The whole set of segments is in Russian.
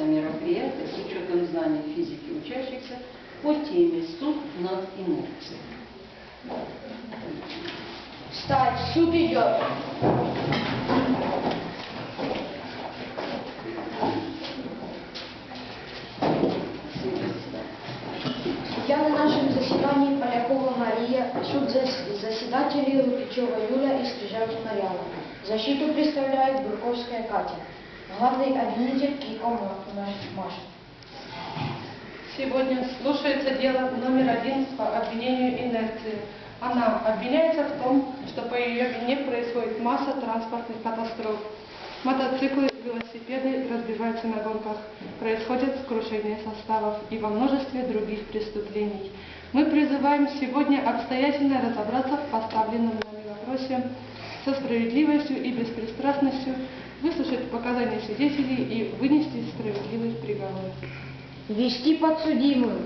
Организация мероприятия с учетом знаний физики учащихся по теме «Суд над инерцией». Встать, суд идет. Я на нашем заседании Полякова Мария, суд зас- заседателей Лукичева Юля и Стрижавич Марьяна. Защиту представляет Бурковская Катя. Главный обвинитель Кико Ма- Маша. Сегодня слушается дело номер один по обвинению инерции. Она обвиняется в том, что по ее вине происходит масса транспортных катастроф. Мотоциклы, велосипеды разбиваются на гонках, происходит крушение составов и во множестве других преступлений. Мы призываем сегодня обстоятельно разобраться в поставленном нами вопросе со справедливостью и беспристрастностью, выслушать показания свидетелей и вынести справедливый приговор. Вести подсудимую.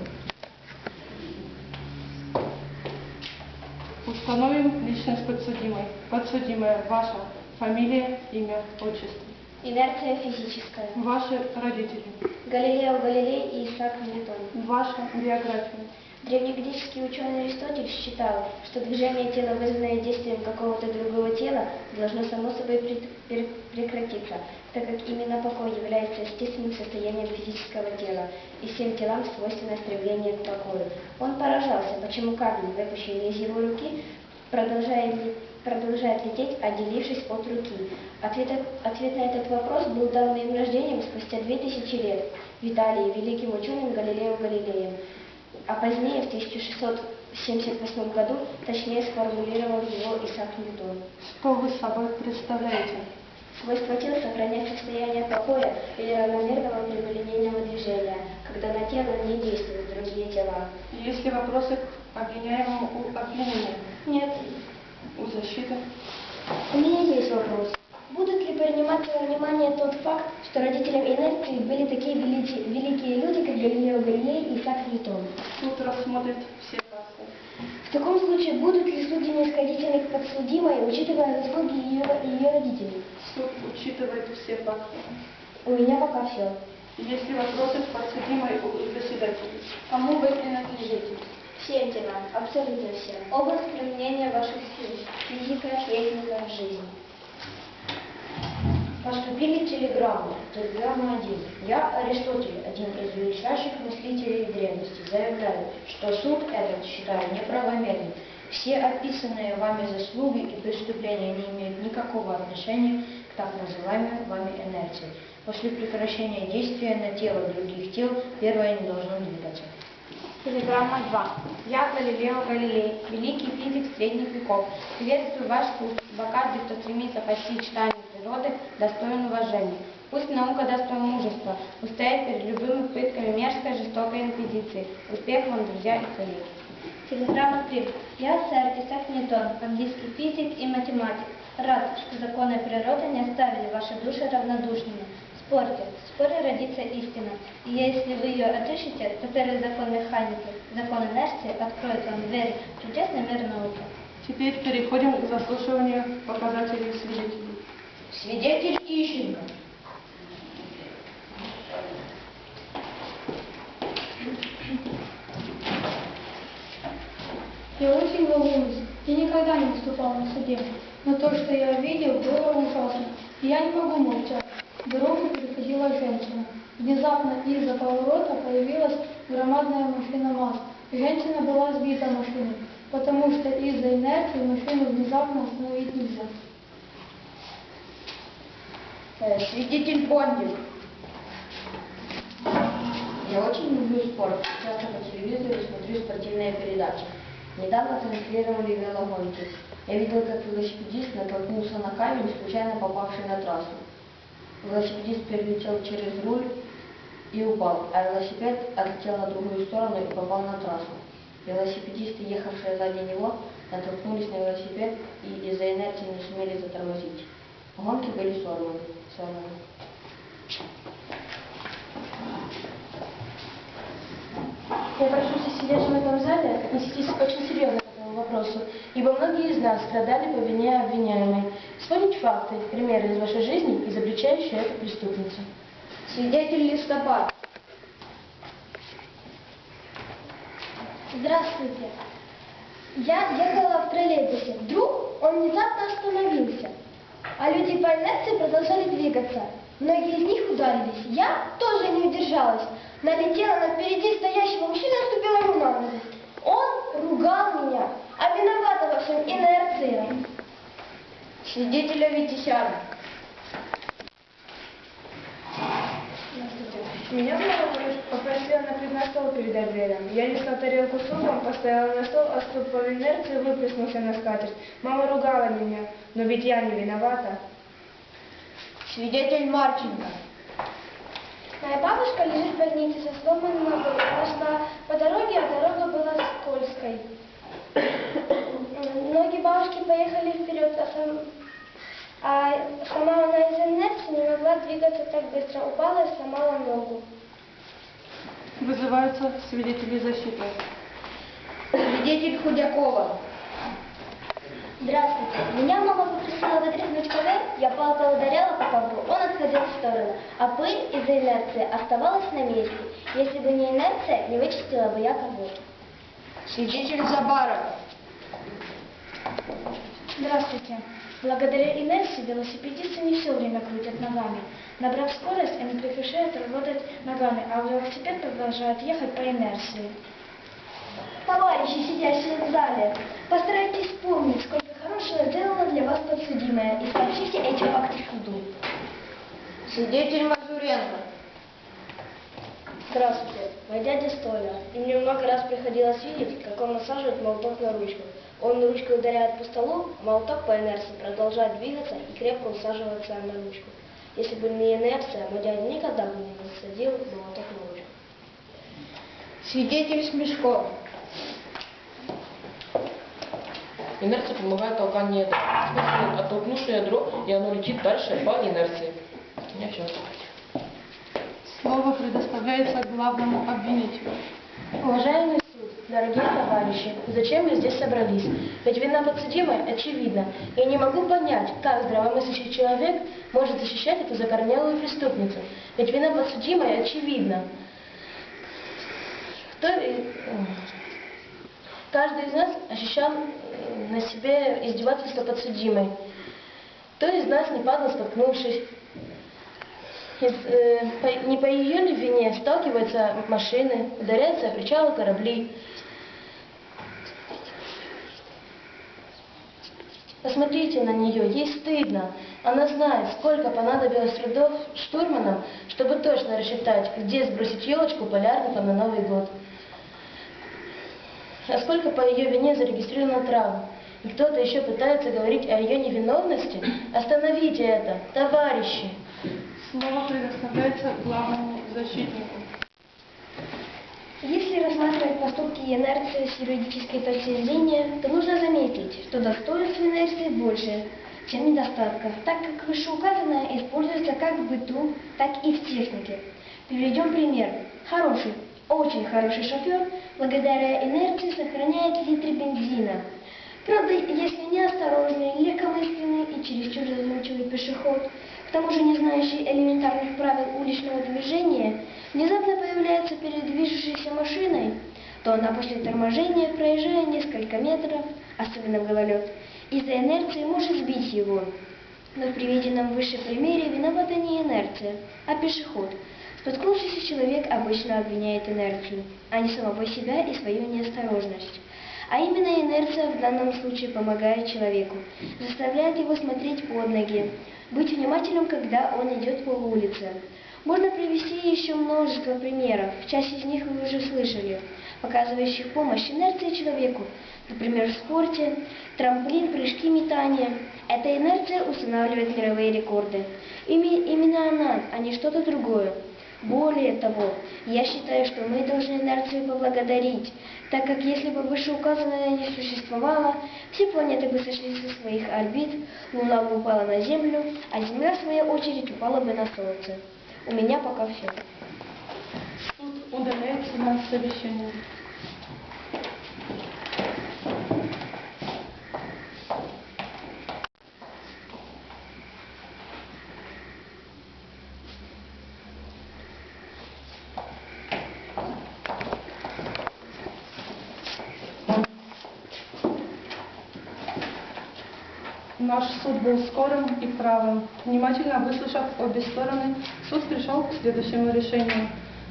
Установим личность подсудимой. Подсудимая ваша фамилия, имя, отчество. Инерция физическая. Ваши родители. Галилео Галилей и Исаак Ньютон. Ваша биография. Древнегреческий ученый Аристотель считал, что движение тела, вызванное действием какого-то другого тела, должно само собой прекратиться, так как именно покой является естественным состоянием физического тела, и всем телам свойственно стремление к покою. Он поражался, почему камень, выпущенный из его руки, продолжает, продолжает лететь, отделившись от руки. Ответ, ответ на этот вопрос был дан моим рождением спустя две тысячи лет в Италии великим ученым Галилео Галилеем а позднее, в 1678 году, точнее сформулировал его Исаак Ньютон. Что вы собой представляете? Свойство тела сохранять состояние покоя или равномерного прямолинейного движения, когда на тело не действуют другие тела. Есть ли вопросы к обвиняемому у обвинения? Нет. У защиты? У меня есть вопрос. Будут ли приниматься во внимание тот факт, что родителям инерции были такие величи- великие люди, как Галилео Галилей и Исаак Ньютон? Суд рассмотрит все факты. В таком случае, будут ли судьи снисходительны к подсудимой, учитывая заслуги ее, ее родителей? Суд учитывает все факты. У меня пока все. Есть ли вопросы к подсудимой у заседателей? Кому вы принадлежите? Всем телам, абсолютно всем. Область применения ваших сил, физика, техника, жизнь. Поступили телеграммы. Телеграмма 1. Я, Аристотель, один из величайших мыслителей древности, заявляю, что суд этот считаю неправомерным. Все описанные вами заслуги и преступления не имеют никакого отношения к так называемой вами инерции. После прекращения действия на тело других тел первое не должно двигаться. Телеграмма 2. Я Галилео Галилей, великий физик средних веков. Приветствую ваш суд, ибо каждый, кто стремится постичь тайны природы, достоин уважения. Пусть наука даст вам мужество, устоять перед любыми пытками мерзкой, жестокой инквизиции. Успех вам, друзья и коллеги. Телеграмма 3. Я сэр Исаак Ньютон, английский физик и математик. Рад, что законы природы не оставили ваши души равнодушными. Спорьте, в споре родится истина. И если вы ее отыщете, то первый закон механики, закон инерции, откроет вам двери в чудесный мир науки. Теперь переходим к заслушиванию показателей свидетелей. Свидетель Ищенко. Я очень волнуюсь. Я никогда не выступал на суде. Но то, что я видел, было ужасно. И я не могу молчать. Дорогу переходила женщина. Внезапно из-за поворота появилась громадная машина МАЗ. Женщина была сбита машиной, потому что из-за инерции машину внезапно остановить нельзя. Э, Свидетель Бондик. Я очень люблю спорт. Часто по телевизору смотрю спортивные передачи. Недавно транслировали велогонки. Я видел, как велосипедист натолкнулся на камень, случайно попавший на трассу. Велосипедист перелетел через руль и упал, а велосипед отлетел на другую сторону и попал на трассу. Велосипедисты, ехавшие сзади него, натолкнулись на велосипед и из-за инерции не сумели затормозить. Гонки были сорваны. сорваны. Я прошу всех сидящих в этом зале отнестись очень серьезно вопросу, ибо многие из нас страдали по вине обвиняемой. Вспомнить факты, примеры из вашей жизни, изобличающие эту преступницу. Свидетель листопад. Здравствуйте. Я ехала в троллейбусе. Вдруг он внезапно остановился, а люди по инерции продолжали двигаться. Многие из них ударились. Я тоже не удержалась. Налетела на впереди стоящего мужчину и наступила ему на ногу. Он ругал меня, а виновата во всем инерция. Свидетель Аветисян. Меня мама попросила накрыть на стол перед обедом. Я несла тарелку с супом, поставила на стол, а суп по инерции выплеснулся на скатерть. Мама ругала меня, но ведь я не виновата. Свидетель Марченко. Моя бабушка лежит в больнице со сломанной ногой. Она шла по дороге, а дорога была скользкой. Поехали вперед, а, сам- а сама она из инерции не могла двигаться так быстро. Упала и сломала ногу. Вызываются свидетели защиты. Свидетель Худякова. Здравствуйте. Меня мама попросила вытряхнуть ковер, я палкой ударяла по ковру, он отходил в сторону, а пыль из-за инерции оставалась на месте. Если бы не инерция, не вычистила бы я ковер. Свидетель Забаров. Здравствуйте. Благодаря инерции велосипедисты не все время крутят ногами. Набрав скорость, они прекращают работать ногами, а велосипед продолжает ехать по инерции. Товарищи, сидящие в зале, постарайтесь вспомнить, сколько хорошего сделала для вас подсудимая, и сообщите эти факты суду. Свидетель Мазуренко. Здравствуйте, мой дядя Столя. И мне много раз приходилось видеть, как он насаживает молоток на ручку. Он ручкой ударяет по столу, молоток по инерции продолжает двигаться и крепко усаживается на ручку. Если бы не инерция, мой дядя никогда бы не насадил молоток на ручку. Свидетель Смешков. Инерция помогает толканию ядра. В смысле, оттолкнувши ядро, и оно летит дальше по инерции. Слово предоставляется главному обвинителю. Уважаемый дорогие товарищи, зачем мы здесь собрались? Ведь вина подсудимой очевидна. Я не могу понять, как здравомыслящий человек может защищать эту закорнелую преступницу. Ведь вина подсудимой очевидна. Кто, каждый из нас ощущал э, на себе издевательство подсудимой. Кто из нас не падал, споткнувшись? Э, не по ее ли вине сталкиваются машины, ударяются причалы корабли. Посмотрите на нее, ей стыдно. Она знает, сколько понадобилось трудов штурманам, чтобы точно рассчитать, где сбросить елочку полярникам на Новый год. А сколько по ее вине зарегистрировано травм. И кто-то еще пытается говорить о ее невиновности? Остановите это, товарищи! Слово предоставляется главному защитнику. Если рассматривать поступки инерции с юридической точки зрения, то нужно заметить, что достоинств инерции больше, чем недостатков, так как вышеуказанное используется как в быту, так и в технике. Приведем пример. Хороший, очень хороший шофер благодаря инерции сохраняет литры бензина. Правда, если неосторожный, легкомысленный и чересчур задумчивый пешеход, к тому же не знающий элементарных правил уличного движения, внезапно появляется перед движущейся машиной, то она после торможения, проезжая несколько метров, особенно гололед, из-за инерции может сбить его. Но в приведенном выше примере виновата не инерция, а пешеход. Споткнувшийся человек обычно обвиняет инерцию, а не самого себя и свою неосторожность. А именно инерция в данном случае помогает человеку, заставляет его смотреть под ноги, быть внимательным, когда он идет по улице. Можно привести еще множество примеров, часть из них вы уже слышали, показывающих помощь инерции человеку, например, в спорте, трамплин, прыжки, метания. Эта инерция устанавливает мировые рекорды. Ими- именно она, а не что-то другое. Более того, я считаю, что мы должны инерцию поблагодарить, так как если бы вышеуказанное не существовало, все планеты бы сошли со своих орбит, Луна бы упала на Землю, а Земля, в свою очередь, упала бы на Солнце. У меня пока все. Суд удаляется на совещание. Наш суд был скорым и правым. Внимательно выслушав обе стороны, суд пришел к следующему решению.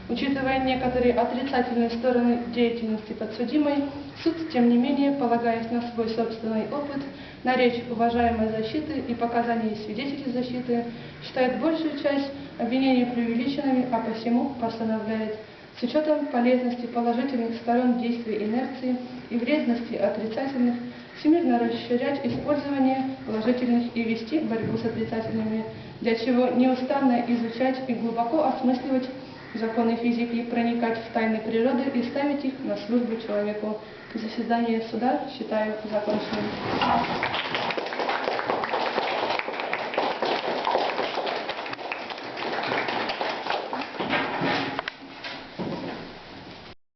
Учитывая некоторые отрицательные стороны деятельности подсудимой, суд, тем не менее, полагаясь на свой собственный опыт, на речь уважаемой защиты и показания свидетелей защиты, считает большую часть обвинений преувеличенными, а посему постановляет с учетом полезности положительных сторон действия инерции и вредности отрицательных, всемирно расширять использование положительных и вести борьбу с отрицательными, для чего неустанно изучать и глубоко осмысливать законы физики, проникать в тайны природы и ставить их на службу человеку. Заседание суда считаю законченным.